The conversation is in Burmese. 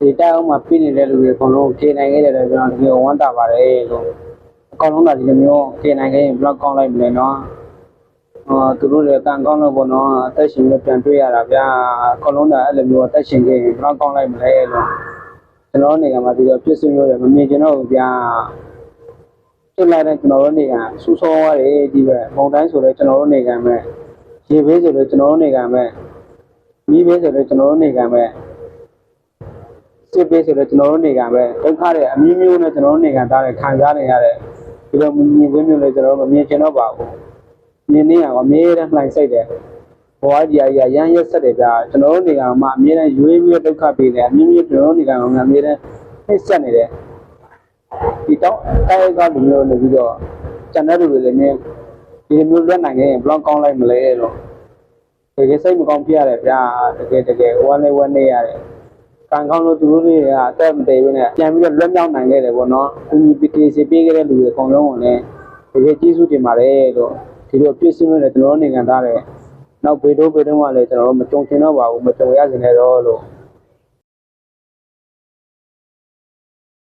ဒီတိုက်အောင်မှာပြည်နေတဲ့လူတွေအကုန်လုံးဖြေနိုင်ခဲ့တယ်လို့ကျွန်တော်တကယ်ဝမ်းသာပါတယ်လို့အကောင်လုံးကဒီလိုမျိုးဖြေနိုင်ခဲ့ရင်ဘယ်တော့ကောင်းလိုက်မလဲနော်အော်သူတို့လည်းတန်ကောင်းလို့ပေါ့နော်အသက်ရှင်လို့ပြန်တွေ့ရတာဗျာအကောင်လုံးကအဲ့လိုမျိုးအသက်ရှင်ခဲ့ရင်ဘယ်တော့ကောင်းလိုက်မလဲလို့ကျွန်တော်နေကမှာဒီလိုပြည့်စုံလို့လည်းမမြင်ကျွန်တော်ဗျာပြစ်လိုက်တဲ့ကျွန်တော်တို့နေကစူးစောရတယ်ဒီပဲမုံတိုင်းဆိုလည်းကျွန်တော်တို့နေကမဲ့ရေဘေးဆိုလည်းကျွန်တော်တို့နေကမဲ့မီးဘေးဆိုလည်းကျွန်တော်တို့နေကမဲ့ စစ်ပေးဆိုတော့ကျွန်တော်တို့နေကပဲဒုက္ခတွေအမျိုးမျိုးနဲ့ကျွန်တော်တို့နေကသားတွေခံစားနေရတယ်ဒီလိုမြင်ကွင်းမျိုးလည်းကျွန်တော်တို့မမြင်ချင်တော့ပါဘူးမြင်နေရအောင်အမြဲတမ်းနှိုင်ဆိုင်တယ်ဘဝကြီးအရာရမ်းရက်ဆက်တယ်ဗျာကျွန်တော်တို့နေကမှအမြဲတမ်းရွေးပြီးဒုက္ခပေးတယ်အမျိုးမျိုးကျွန်တော်တို့နေကမှအမြဲတမ်းနှိမ့်ဆက်နေတယ်ဒီတော့အဲကလူမျိုးနေပြီးတော့ကျန်တဲ့လူတွေလည်းမြင်ဒီလိုမျိုးလွတ်နိုင်ခဲ့ရင်ဘယ်လောက်ကောင်းလိုက်မလဲလို့တကယ်စိတ်မကောင်းဖြစ်ရတယ်ဗျာတကယ်တကယ်ဝမ်းလေးဝမ်းနေရတယ် ကံကောင်းလို့သူတို့တွေကအသက်မတည်ဘူးနဲ့ပြန်ပြီးတော့လွတ်မြောက်နိုင်ခဲ့တယ်ပေါ့နော်။သူကြီးပကေစီပေးခဲ့တဲ့လူတွေအကုန်လုံးကိုလည်းတကယ်ကျေးဇူးတင်ပါတယ်လို့ဒီလိုပြည့်စုံလို့လည်းကျွန်တော်တို့နိုင်ငံသားတွေနောက်ဘေးတို့ဘေးတို့ကလည်းကျွန်တော်တို့မကြုံချင်တော့ပါဘူးမကြုံရစင်နဲ့တော့လို့